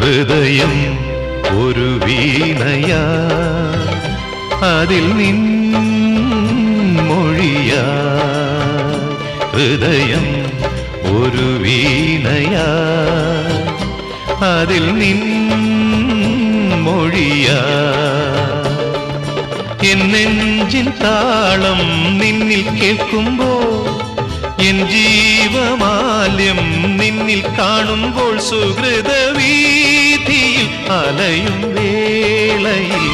ഹൃദയം ഒരു വീണയാ. അതിൽ നിൻ മൊഴിയ ഹൃദയം ഒരു വീണയാ. അതിൽ നിൻ മൊഴിയ എന്നെഞ്ചിൻ നെഞ്ചിൻ താളം നിന്നിൽ കേൾക്കുമ്പോൾ എൻ ജീവമാല്യം നിന്നിൽ കാണുമ്പോൾ സുഹൃത വീതിയിൽ അലയും വേളയിൽ.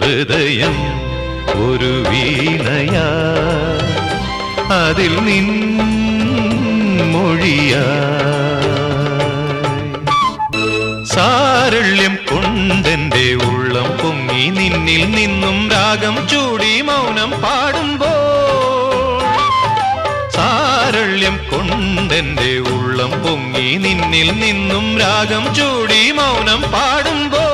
ഹൃദയം ഒരു വീണയാ അതിൽ നിൻ മൊഴിയാ സാരള്യം കൊണ്ടെന്റെ ഉള്ളം പൊങ്ങി നിന്നിൽ നിന്നും രാഗം ചൂടി മൗനം പാടുമ്പോ കൊണ്ടെന്റെ ഉള്ളം പൊങ്ങി നിന്നിൽ നിന്നും രാഗം ചൂടി മൗനം പാടുമ്പോ.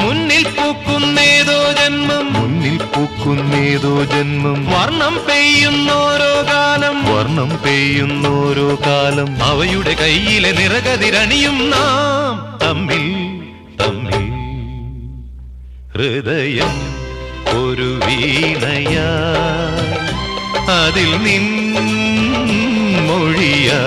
മുന്നിൽ പൂക്കുന്നേതോ ജന്മം. മുന്നിൽ പൂക്കുന്നേതോ ജന്മം. വർണം പെയ്യുന്നോരോ കാലം. വർണം പെയ്യുന്നോരോ കാലം. അവയുടെ കയ്യിലെ നിറകതിരണിയും നാം തമ്മിൽ തമ്മിൽ ഹൃദയം ഒരു വീണയാ. അതിൽ നിൻ മൊഴിയാ.